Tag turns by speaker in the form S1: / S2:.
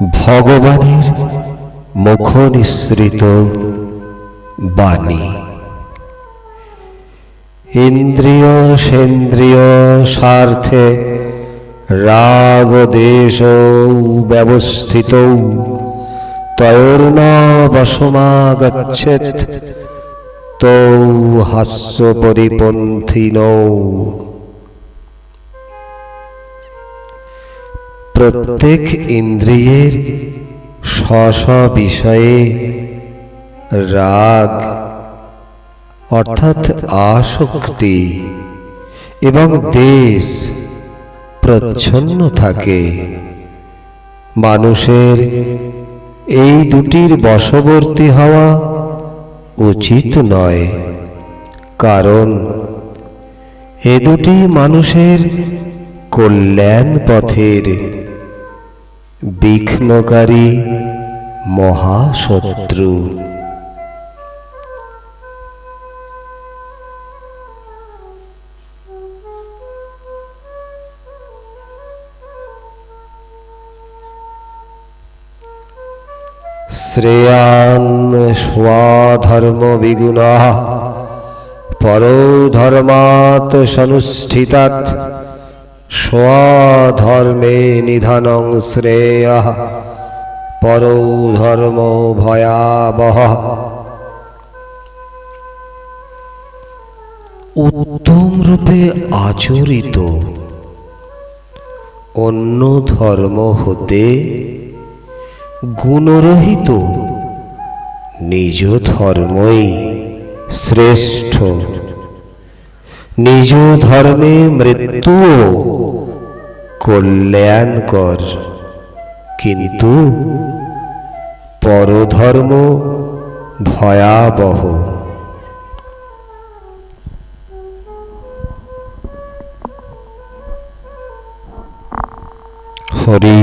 S1: ভগবানের মুখ নিঃসৃত বাণী। ইন্দ্রিয় সেন্দ্রিয় স্বার্থে রাগ দেশ ব্যবস্থিত। তয়োর্ন তৌ হাস্য পরিপন্থিন। প্রত্যেক ইন্দ্রিয়ের স্ব বিষয়ে রাগ, অর্থাৎ আসক্তি এবং দেশ প্রচ্ছন্ন থাকে। মানুষের এই দুটির বশবর্তী হওয়া উচিত নয়। কারণ এ দুটি মানুষের কল্যাণ পথের বিঘ্নকারী মহাশত্রু। শ্রেয়ান স্বধর্ম বিগুণা। পরো সনুষ্ঠিতাৎ। স্বধর্মে নিধনং শ্রেয় পরো ধর্ম ভয়াবহ। উত্তম রূপে আচরিত অন্য ধর্ম হতে গুণরহিত নিজ ধর্মই শ্রেষ্ঠ। নিজ ধর্মে মৃত্যুও কল্যাণকর। কিন্তু পরধর্ম ভয়াবহ। হরি